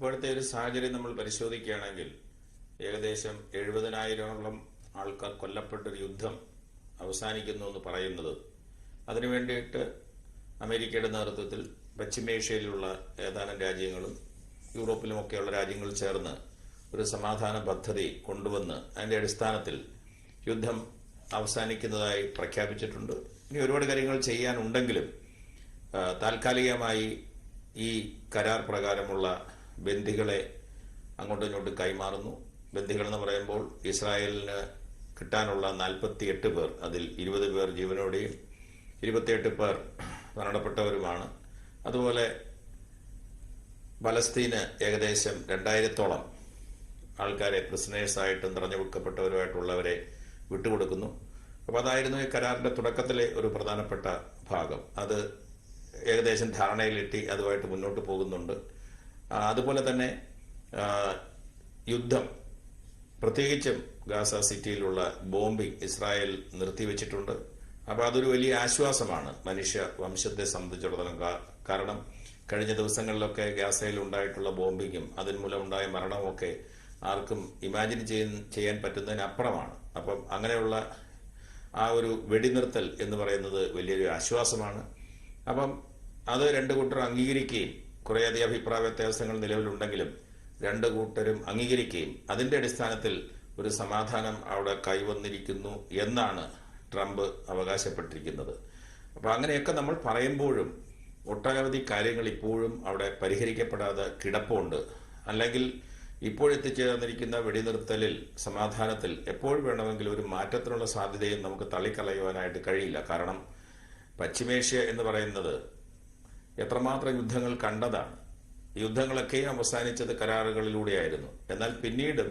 ഇപ്പോഴത്തെ ഒരു സാഹചര്യം നമ്മൾ പരിശോധിക്കുകയാണെങ്കിൽ ഏകദേശം എഴുപതിനായിരോളം ആൾക്കാർ കൊല്ലപ്പെട്ട ഒരു യുദ്ധം അവസാനിക്കുന്നു എന്ന് പറയുന്നത്. അതിനു വേണ്ടിയിട്ട് അമേരിക്കയുടെ നേതൃത്വത്തിൽ പശ്ചിമേഷ്യയിലുള്ള ഏതാനും രാജ്യങ്ങളും യൂറോപ്പിലുമൊക്കെയുള്ള രാജ്യങ്ങൾ ചേർന്ന് ഒരു സമാധാന പദ്ധതി കൊണ്ടുവന്ന് അതിന്റെ അടിസ്ഥാനത്തിൽ യുദ്ധം അവസാനിക്കുന്നതായി പ്രഖ്യാപിച്ചിട്ടുണ്ട്. ഇനി ഒരുപാട് കാര്യങ്ങൾ ചെയ്യാനുണ്ടെങ്കിലും താൽക്കാലികമായി ഈ കരാർ പ്രകാരമുള്ള ബന്ദികളെ അങ്ങോട്ടും ഇങ്ങോട്ടും കൈമാറുന്നു. ബന്ദികൾ എന്ന് പറയുമ്പോൾ ഇസ്രായേലിന് കിട്ടാനുള്ള നാൽപ്പത്തി എട്ട് പേർ അതിൽ ഇരുപത് പേർ ജീവനോടെയും ഇരുപത്തിയെട്ട് പേർ മരണപ്പെട്ടവരുമാണ്. അതുപോലെ പലസ്തീന് ഏകദേശം രണ്ടായിരത്തോളം ആൾക്കാരെ പ്രിസനേഴ്സായിട്ടും നിറഞ്ഞു വെക്കപ്പെട്ടവരുമായിട്ടുള്ളവരെ വിട്ടുകൊടുക്കുന്നു. അപ്പോൾ അതായിരുന്നു ഈ കരാറിന്റെ തുടക്കത്തിലെ ഒരു പ്രധാനപ്പെട്ട ഭാഗം. അത് ഏകദേശം ധാരണയിലെത്തി അതുമായിട്ട് മുന്നോട്ട് പോകുന്നുണ്ട്. അതുപോലെ തന്നെ യുദ്ധം. പ്രത്യേകിച്ചും ഗാസ സിറ്റിയിലുള്ള ബോംബിംഗ് ഇസ്രായേൽ നിർത്തിവെച്ചിട്ടുണ്ട്. അപ്പൊ അതൊരു വലിയ ആശ്വാസമാണ് മനുഷ്യ വംശത്തെ സംബന്ധിച്ചിടത്തോളം കാരണം കഴിഞ്ഞ ദിവസങ്ങളിലൊക്കെ ഗാസയിൽ ഉണ്ടായിട്ടുള്ള ബോംബിങ്ങും അതിന് മൂലം ഉണ്ടായ മരണവും ഒക്കെ ആർക്കും ഇമാജിൻ ചെയ്യാൻ പറ്റുന്നതിനപ്പുറമാണ്. അപ്പം അങ്ങനെയുള്ള ആ ഒരു വെടിനിർത്തൽ എന്ന് പറയുന്നത് വലിയൊരു ആശ്വാസമാണ്. അപ്പം അത് രണ്ട് കൂട്ടർ അംഗീകരിക്കുകയും കുറേയധികം അഭിപ്രായ വ്യത്യാസങ്ങൾ നിലവിലുണ്ടെങ്കിലും രണ്ട് കൂട്ടരും അംഗീകരിക്കുകയും അതിന്റെ അടിസ്ഥാനത്തിൽ ഒരു സമാധാനം അവിടെ കൈവന്നിരിക്കുന്നു എന്നാണ് ട്രംപ് അവകാശപ്പെട്ടിരിക്കുന്നത്. അപ്പൊ അങ്ങനെയൊക്കെ നമ്മൾ പറയുമ്പോഴും ഒട്ടനവധി കാര്യങ്ങൾ ഇപ്പോഴും അവിടെ പരിഹരിക്കപ്പെടാതെ കിടപ്പുണ്ട്. അല്ലെങ്കിൽ ഇപ്പോഴെത്തിച്ചേർന്നിരിക്കുന്ന വെടിനിർത്തലിൽ സമാധാനത്തിൽ എപ്പോൾ വേണമെങ്കിലും ഒരു മാറ്റത്തിനുള്ള സാധ്യതയും നമുക്ക് തള്ളിക്കളയുവാനായിട്ട് കഴിയില്ല. കാരണം പശ്ചിമേഷ്യ എന്ന് പറയുന്നത് എത്രമാത്രം യുദ്ധങ്ങൾ കണ്ടതാണ്. യുദ്ധങ്ങളൊക്കെ അവസാനിച്ചത് കരാറുകളിലൂടെയായിരുന്നു. എന്നാൽ പിന്നീട്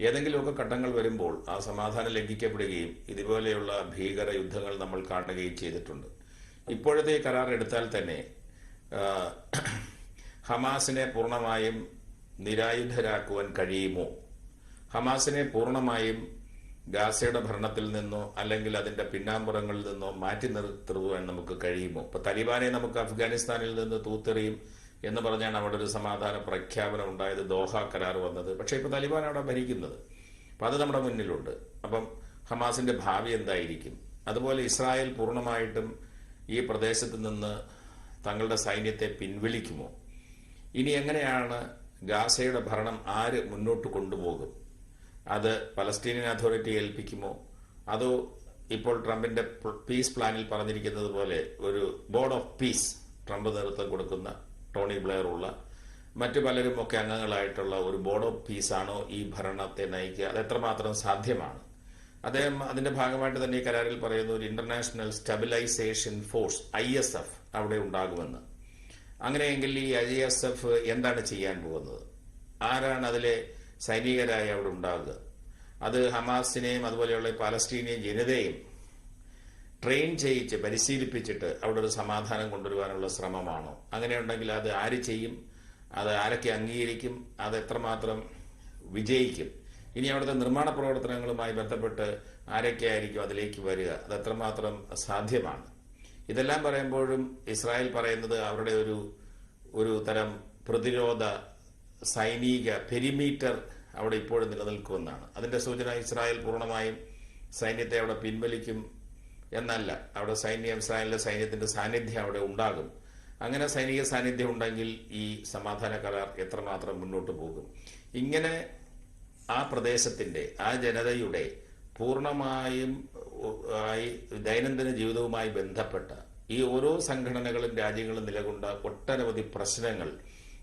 ഏതെങ്കിലുമൊക്കെ ഘട്ടങ്ങൾ വരുമ്പോൾ ആ സമാധാനം ലംഘിക്കപ്പെടുകയും ഇതുപോലെയുള്ള ഭീകര യുദ്ധങ്ങൾ നമ്മൾ കാണുകയും ചെയ്തിട്ടുണ്ട്. ഇപ്പോഴത്തെ കരാർ എടുത്താൽ തന്നെ ഹമാസിനെ പൂർണമായും നിരായുധരാക്കുവാൻ കഴിയുമോ? ഹമാസിനെ പൂർണമായും ഗാസയുടെ ഭരണത്തിൽ നിന്നോ അല്ലെങ്കിൽ അതിന്റെ പിന്നാമ്പുറങ്ങളിൽ നിന്നോ മാറ്റി നിർത്തുവാൻ നമുക്ക് കഴിയുമോ? ഇപ്പൊ തലിബാനെ നമുക്ക് അഫ്ഗാനിസ്ഥാനിൽ നിന്ന് തൂത്തെറിയും എന്ന് പറഞ്ഞാണ് അവിടെ ഒരു സമാധാന പ്രഖ്യാപനം ഉണ്ടായത് ദോഹ കരാർ വന്നത്. പക്ഷേ ഇപ്പൊ തലിബാൻ അവിടെ ഭരിക്കുന്നത്. അപ്പൊ അത് നമ്മുടെ മുന്നിലുണ്ട്. അപ്പം ഹമാസിന്റെ ഭാവി എന്തായിരിക്കും? അതുപോലെ ഇസ്രായേൽ പൂർണമായിട്ടും ഈ പ്രദേശത്ത് നിന്ന് തങ്ങളുടെ സൈന്യത്തെ പിൻവലിക്കുമോ ഇനി എങ്ങനെയാണ് ഗാസയുടെ ഭരണം ആര് മുന്നോട്ട് കൊണ്ടുപോകും? അത് പലസ്തീനിയൻ അതോറിറ്റി ഏൽപ്പിക്കുമോ? അതോ ഇപ്പോൾ ട്രംപിന്റെ പീസ് പ്ലാനിൽ പറഞ്ഞിരിക്കുന്നത് പോലെ ഒരു ബോർഡ് ഓഫ് പീസ് ട്രംപ് നേതൃത്വം കൊടുക്കുന്ന ടോണി ബ്ലെയർ ഉള്ള മറ്റു പലരും ഒക്കെ അംഗങ്ങളായിട്ടുള്ള ഒരു ബോർഡ് ഓഫ് പീസ് ആണോ ഈ ഭരണത്തെ നയിക്കുക? അത് എത്രമാത്രം സാധ്യമാണ്? അദ്ദേഹം അതിന്റെ ഭാഗമായിട്ട് തന്നെ ഈ കരാറിൽ പറയുന്ന ഒരു international stabilisation force I S F അവിടെ ഉണ്ടാകുമെന്ന്. അങ്ങനെയെങ്കിൽ ഈ ഐ എസ് എഫ് എന്താണ് ചെയ്യാൻ പോകുന്നത്? ആരാണ് അതിലെ സൈനികരായി അവിടെ ഉണ്ടാകുക അത് ഹമാസിനെയും അതുപോലെയുള്ള പാലസ്തീനിയൻ ജനതയും ട്രെയിൻ ചെയ്യിച്ച് പരിശീലിപ്പിച്ചിട്ട് അവിടെ ഒരു സമാധാനം കൊണ്ടുവരുവാനുള്ള ശ്രമമാണോ? അങ്ങനെയുണ്ടെങ്കിൽ അത് ആര് ചെയ്യും? അത് ആരൊക്കെ അംഗീകരിക്കും? അത് എത്രമാത്രം വിജയിക്കും? ഇനി അവിടുത്തെ നിർമ്മാണ പ്രവർത്തനങ്ങളുമായി ബന്ധപ്പെട്ട് ആരൊക്കെ ആയിരിക്കും അതിലേക്ക് വരിക? അത് എത്രമാത്രം സാധ്യമാണ്? ഇതെല്ലാം പറയുമ്പോഴും ഇസ്രായേൽ പറയുന്നത് അവരുടെ ഒരു ഒരു തരം പ്രതിരോധ സൈനിക പെരിമീറ്റർ അവിടെ ഇപ്പോഴും നിലനിൽക്കുമെന്നാണ് അതിന്റെ സൂചന ഇസ്രായേൽ പൂർണമായും സൈന്യത്തെ അവിടെ പിൻവലിക്കും എന്നല്ല. അവിടെ സൈന്യം ഇസ്രായേലിന്റെ സൈന്യത്തിന്റെ സാന്നിധ്യം അവിടെ ഉണ്ടാകും. അങ്ങനെ സൈനിക സാന്നിധ്യം ഉണ്ടെങ്കിൽ ഈ സമാധാന കരാർ എത്രമാത്രം മുന്നോട്ട് പോകും? ഇങ്ങനെ ആ പ്രദേശത്തിന്റെ ആ ജനതയുടെ പൂർണമായും ആയി ദൈനംദിന ജീവിതവുമായി ബന്ധപ്പെട്ട ഈ ഓരോ സംഘടനകളും രാജ്യങ്ങളും നിലകൊണ്ട ഒട്ടനവധി പ്രശ്നങ്ങൾ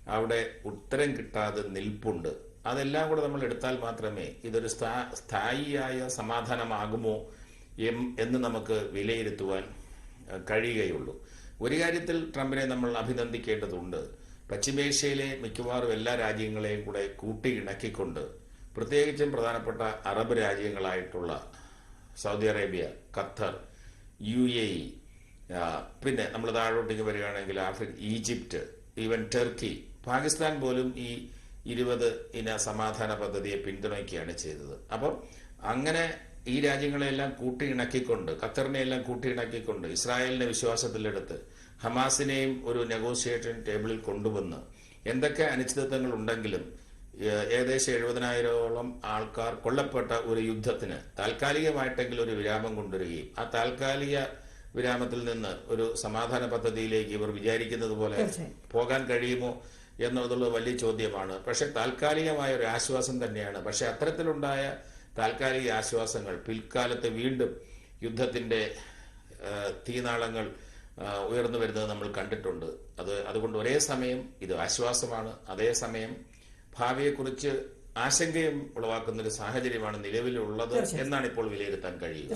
അവിടെ ഉത്തരം കിട്ടാതെ നിൽപ്പുണ്ട്. അതെല്ലാം കൂടെ നമ്മൾ എടുത്താൽ മാത്രമേ ഇതൊരു സ്ഥാ- സ്ഥായിയായ സമാധാനമാകുമോ എന്ന് നമുക്ക് വിലയിരുത്തുവാൻ കഴിയുകയുള്ളൂ. ഒരു കാര്യത്തിൽ ട്രംപിനെ നമ്മൾ അഭിനന്ദിക്കേണ്ടതുണ്ട്. പശ്ചിമേഷ്യയിലെ മിക്കവാറും എല്ലാ രാജ്യങ്ങളെയും കൂടെ കൂട്ടിയിണക്കിക്കൊണ്ട് പ്രത്യേകിച്ചും പ്രധാനപ്പെട്ട Arab രാജ്യങ്ങളായിട്ടുള്ള Saudi Arabia Qatar U A E പിന്നെ നമ്മൾ താഴോട്ടേക്ക് വരികയാണെങ്കിൽ Africa Egypt even Turkey Pakistan പോലും ഈ ഇരുപത് ഇന സമാധാന പദ്ധതിയെ പിന്തുണയ്ക്കുകയാണ് ചെയ്തത്. അപ്പം അങ്ങനെ ഈ രാജ്യങ്ങളെല്ലാം കൂട്ടിയിണക്കിക്കൊണ്ട് എല്ലാം കൂട്ടിയിണക്കിക്കൊണ്ട് ഇസ്രായേലിന്റെ വിശ്വാസത്തിലെടുത്ത് ഹമാസിനെയും ഒരു നെഗോഷിയേഷൻ ടേബിളിൽ കൊണ്ടുവന്ന് എന്തൊക്കെ അനിശ്ചിതത്വങ്ങൾ ഉണ്ടെങ്കിലും ഏകദേശം എഴുപതിനായിരോളം ആൾക്കാർ കൊല്ലപ്പെട്ട ഒരു യുദ്ധത്തിന് താൽക്കാലികമായിട്ടെങ്കിലും ഒരു വിരാമം കൊണ്ടുവരികയും ആ താൽക്കാലിക വിരാമത്തിൽ നിന്ന് ഒരു സമാധാന പദ്ധതിയിലേക്ക് ഇവർ വിചാരിക്കുന്നത് പോലെ പോകാൻ കഴിയുമോ എന്നുള്ളത് വലിയ ചോദ്യമാണ്. പക്ഷെ താൽക്കാലികമായ ഒരു ആശ്വാസം തന്നെയാണ്. പക്ഷെ അത്തരത്തിലുണ്ടായ താൽക്കാലിക ആശ്വാസങ്ങൾ പിൽക്കാലത്ത് വീണ്ടും യുദ്ധത്തിന്റെ തീനാളങ്ങൾ ഉയർന്നു വരുന്നത് നമ്മൾ കണ്ടിട്ടുണ്ട്. അത് അതുകൊണ്ട് ഒരേ സമയം ഇത് ആശ്വാസമാണ്. അതേസമയം ഭാവിയെക്കുറിച്ച് ആശങ്കയും ഉളവാക്കുന്ന ഒരു സാഹചര്യമാണ് നിലവിലുള്ളത് എന്നാണ് ഇപ്പോൾ വിലയിരുത്താൻ കഴിയുക.